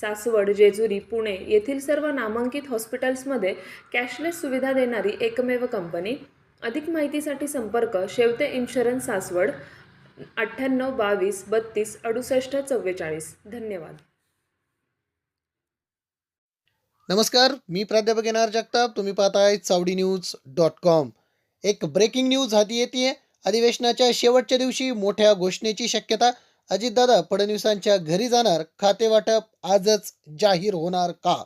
सासवड जेजुरी पुणे येथील सर्व नामांकित हॉस्पिटल्समध्ये कॅशलेस सुविधा देणारी एकमेव कंपनी. अधिक माहितीसाठी संपर्क शेवते इन्शुरन्स सासवड अठ्ठ्याण्णव बावीस बत्तीस अडुसष्ट चव्वेचाळीस. धन्यवाद. नमस्कार मी प्राध्यापक येणार जगताप. तुम्ही पाहताय चावडी न्यूज डॉट कॉम. एक ब्रेकिंग न्यूज हाती येते अधिवेशनाच्या शेवटच्या दिवशी मोठ्या घोषणेची शक्यता अजितदादा फडणवीसांच्या घरी जाणार खातेवाटप आजच जाहीर होणार का?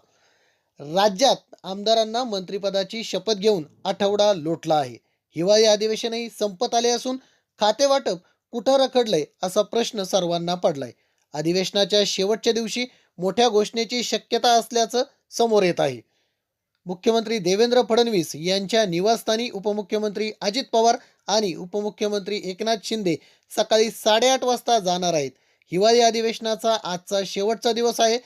राज्यात आमदारांना मंत्रिपदाची शपथ घेऊन आठवडा लोटला आहे. हिवाळी अधिवेशनही संपत आले असून खातेवाटप कुठं रखडलंय असा प्रश्न सर्वांना पडलाय. अधिवेशनाच्या शेवटच्या दिवशी मोठ्या घोषणेची शक्यता असल्याचं समोर येत आहे. मुख्यमंत्री देवेंद्र फडणवीस यांच्या निवासस्थानी उपमुख्यमंत्री अजित पवार आणि उपमुख्यमंत्री एकनाथ शिंदे सकाळी साडेआठ वाजता जाणार आहेत. हिवाळी अधिवेशनाचा आजचा शेवटचा दिवस आहे.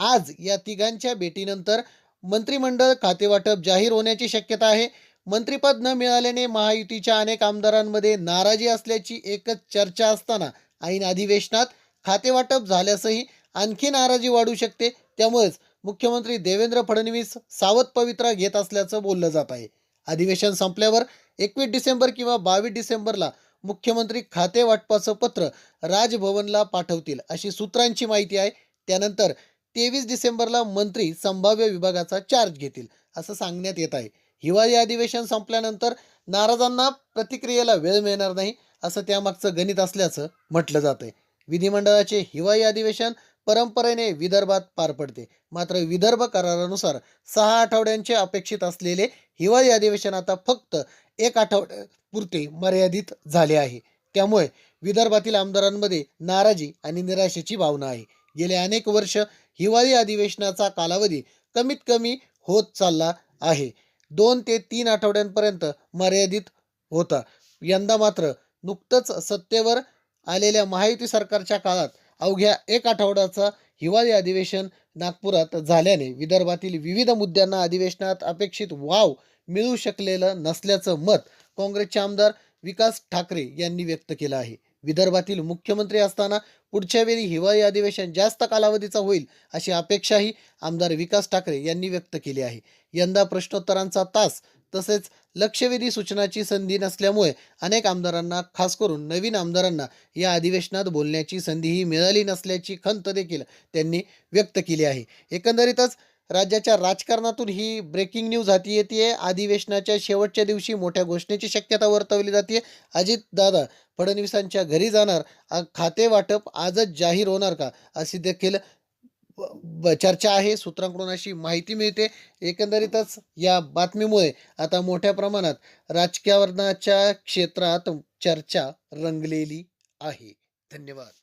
आज या तिघांच्या भेटीनंतर मंत्रिमंडळ खातेवाटप जाहीर होण्याची शक्यता आहे. मंत्रिपद न मिळाल्याने महायुतीच्या अनेक आमदारांमध्ये नाराजी असल्याची एकच चर्चा असताना ऐन अधिवेशनात खातेवाटप झाल्यासही आणखी नाराजी वाढू शकते. त्यामुळेच मुख्यमंत्री देवेंद्र फडणवीस सावध पवित्रा घेत असल्याचं बोललं जात आहे. अधिवेशन संपल्यावर एकवीस डिसेंबर किंवा बावीस डिसेंबरला मुख्यमंत्री खाते वाटपाचं पत्र राजभवनला पाठवतील अशी सूत्रांची माहिती आहे. त्यानंतर तेवीस डिसेंबरला मंत्री संभाव्य विभागाचा चार्ज घेतील असं सांगण्यात येत आहे. हिवाळी अधिवेशन संपल्यानंतर नाराजांना प्रतिक्रियेला वेळ मिळणार नाही असं त्यामागचं गणित असल्याचं म्हटलं जात आहे विधिमंडळाचे हिवाळी अधिवेशन परंपरेने विदर्भात पार पडते. मात्र विदर्भ करारानुसार सहा आठवड्यांचे अपेक्षित असलेले हिवाळी अधिवेशन आता फक्त एक आठवड्यापुरते मर्यादित झाले आहे. त्यामुळे विदर्भातील आमदारांमध्ये नाराजी आणि निराशेची भावना आहे. गेले अनेक वर्ष हिवाळी अधिवेशनाचा कालावधी कमीत कमी होत चालला आहे. दोन ते तीन आठवड्यांपर्यंत मर्यादित होता. यंदा मात्र नुकतंच सत्तेवर आलेल्या महायुती सरकारच्या काळात अवघ्या एक आठवड्याचा हिवाळी अधिवेशन नागपुरात झाल्याने विदर्भातील विविध मुद्द्यांना अधिवेशनात अपेक्षित वाव मिळू शकलेलं नसल्याचं मत काँग्रेसचे आमदार विकास ठाकरे यांनी व्यक्त केलं आहे. विदर्भातील मुख्यमंत्री असताना पुढच्या वेळी हिवाळी अधिवेशन जास्त कालावधीचा होईल अशी अपेक्षाही आमदार विकास ठाकरे यांनी व्यक्त केली आहे. यंदा प्रश्नोत्तरांचा तास तसेच लक्षवेधी सूचनाची संधी नसल्यामुळे अनेक आमदारांना खास करून नवीन आमदारांना या अधिवेशनात बोलण्याची संधीही मिळाली नसल्याची खंत देखील त्यांनी व्यक्त केली आहे. एकंदरीतच राज्याच्या राजकारणातून ही ब्रेकिंग न्यूज हाती येते अधिवेशनाच्या शेवटच्या दिवशी मोठ्या घोषणेची शक्यता वर्तवली जाते अजित दादा फडणवीसांच्या घरी जाणार खाते वाटप आजच जाहीर होणार का? अशी देखील चर्चा आहे सूत्रांकडून अशी माहिती मिळते. एकंदरीतच या बातमीमुळे आता मोठ्या प्रमाणात राजकारणाच्या क्षेत्रात चर्चा रंगलेली आहे. धन्यवाद.